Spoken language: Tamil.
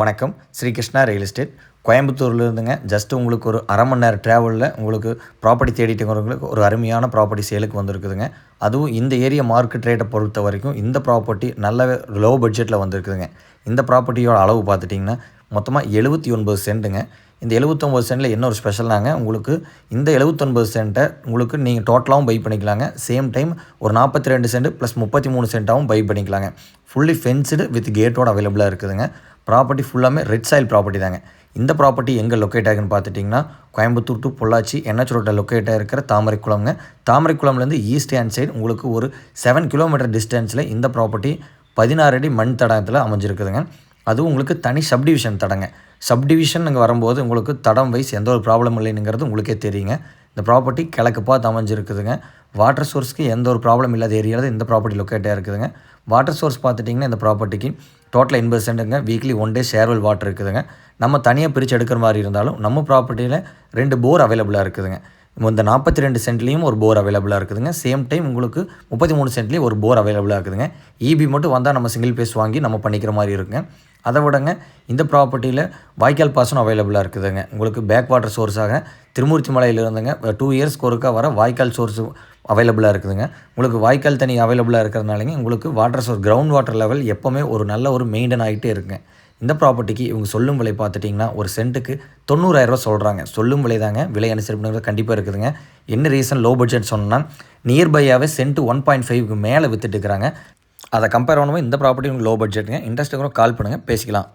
வணக்கம். ஸ்ரீகிருஷ்ணா ரியல் எஸ்டேட் கோயம்புத்தூர்லேருந்துங்க. ஜஸ்ட் உங்களுக்கு ஒரு அரை மணி நேரம் ட்ராவலில் உங்களுக்கு ப்ராப்பர்ட்டி தேடிட்டுங்கிறவங்களுக்கு ஒரு அருமையான ப்ராப்பர்ட்டி சேலுக்கு வந்திருக்குதுங்க. அதுவும் இந்த ஏரியா மார்க்கெட் ரேட்டை பொறுத்த வரைக்கும் இந்த ப்ராப்பர்ட்டி நல்ல லோ பட்ஜெட்டில் வந்திருக்குதுங்க. இந்த ப்ராப்பர்ட்டியோட அளவு பார்த்துட்டிங்கன்னா மொத்தமாக எழுபத்தி ஒன்பது சென்ட்டுங்க இந்த எழுபத்தொம்பது சென்ட்டில் என்ன ஒரு ஸ்பெஷல்னாங்க உங்களுக்கு இந்த எழுபத்தொன்பது சென்ட்டை உங்களுக்கு நீங்கள் டோட்டலாகவும் பை பண்ணிக்கலாங்க. சேம் டைம் ஒரு நாற்பத்தி ரெண்டு சென்ட் ப்ளஸ் முப்பத்தி மூணு சென்ட்டாகவும் பை பண்ணிக்கலாங்க. ஃபுல்லி ஃபென்ஸ்டு வித் கேட்டோட அவைலபிளாக இருக்குதுங்க. ப்ராப்பர்ட்டி ஃபுல்லாமே ரெட் சாயில் ப்ராப்பர்ட்டி தாங்க. இந்த ப்ராப்பர்ட்டி எங்கே லொக்கேட் ஆகுன்னு பார்த்துட்டிங்கன்னா கோயம்புத்தூர் டு பொள்ளாச்சி என்ஹெச் ரோட்டில் லொக்கேட் ஆகிருக்கிற தாமரைக்குளம்ங்க. தாமரைக்குளம்லேருந்து ஈஸ்ட் ஹேண்ட் சைடு உங்களுக்கு ஒரு செவன் கிலோமீட்டர் டிஸ்டன்ஸில் இந்த ப்ராப்பர்ட்டி பதினாறு அடி மண் தடத்தில் அமைஞ்சிருக்குதுங்க. அதுவும் உங்களுக்கு தனி சப்டிவிஷன் தடங்க. சப்டிவிஷன் இங்கே வரும்போது உங்களுக்கு தடம் வைஸ் எந்த ஒரு ப்ராப்ளம் இல்லைங்கிறது உங்களுக்கே தெரியுங்க. இந்த ப்ராப்பர்ட்டி கிழக்கு பார்த்து அமைஞ்சிருக்குதுங்க. வாட்டர் சோர்ஸ்க்கு எந்த ஒரு ப்ராப்ளம் இல்லாத ஏரியாவில் இந்த ப்ராப்பர்ட்டி லொக்கேட்டாக இருக்குதுங்க. வாட்டர் சோர்ஸ் பார்த்துட்டிங்கன்னா இந்த ப்ராப்பர்ட்டிக்கு டோட்டல் எண்பது weekly one day share well water இருக்குதுங்க. நம்ம தனியாக பிரித்து எடுக்கிற மாதிரி இருந்தாலும் நம்ம ப்ராப்பர்ட்டியில் ரெண்டு போர் அவைலபிளாக இருக்குதுங்க. இந்த நாற்பத்தி ரெண்டு சென்ட்லேயும் ஒரு போர் அவைலபிளாக இருக்குதுங்க. சேம் டைம் உங்களுக்கு முப்பத்தி மூணு சென்ட்லேயும் ஒரு போர் அவைலபிளாக இருக்குதுங்க. இபி மட்டும் வந்தால் நம்ம சிங்கிள் பேஸ் வாங்கி நம்ம பண்ணிக்கிற மாதிரி இருக்குங்க. அதை விடங்க இந்த ப்ராப்பர்ட்டியில் வாய்க்கால் பாசனம் அவைலபிளாக இருக்குதுங்க. உங்களுக்கு பேக் வாட்டர் சோர்ஸாக திருமூர்த்தி மலையில் இருந்துங்க. டூ இயர்ஸ்க்கு ஒருக்கா வர வாய்க்கால் சோர்ஸ் அவைலபிளாக இருக்குதுங்க. உங்களுக்கு வாய்க்கால் தண்ணி அவைலபிளாக இருக்கிறதுனாலங்க உங்களுக்கு water source ground water level எப்போவுமே ஒரு நல்ல ஒரு மெயின்டைன் ஆகிட்டே இருக்குங்க. இந்த ப்ராப்பர்ட்டிக்கு இவங்க சொல்லும் விலை பார்த்துட்டிங்கன்னா ஒரு சென்ட்டுக்கு தொண்ணூறாயிரரூவா சொல்கிறாங்க சொல்லும் விலை தாங்க. விலை அனுசரிப்புங்கிறது கண்டிப்பாக இருக்குதுங்க. என்ன ரீசன் லோ பட்ஜெட் சொன்னால் நியர்பையாகவே சென்ட்டு ஒன் பாயிண்ட் ஃபைவ்க்கு மேலே விற்றுட்டு இருக்கிறாங்க. அதை கம்பேர் பண்ணும்போது இந்த ப்ராப்பர்ட்டி உங்களுக்கு லோ பட்ஜெட்டுங்க இன்ட்ரெஸ்ட்டுக்கு கால் பண்ணுங்கள் பேசிக்கலாம்.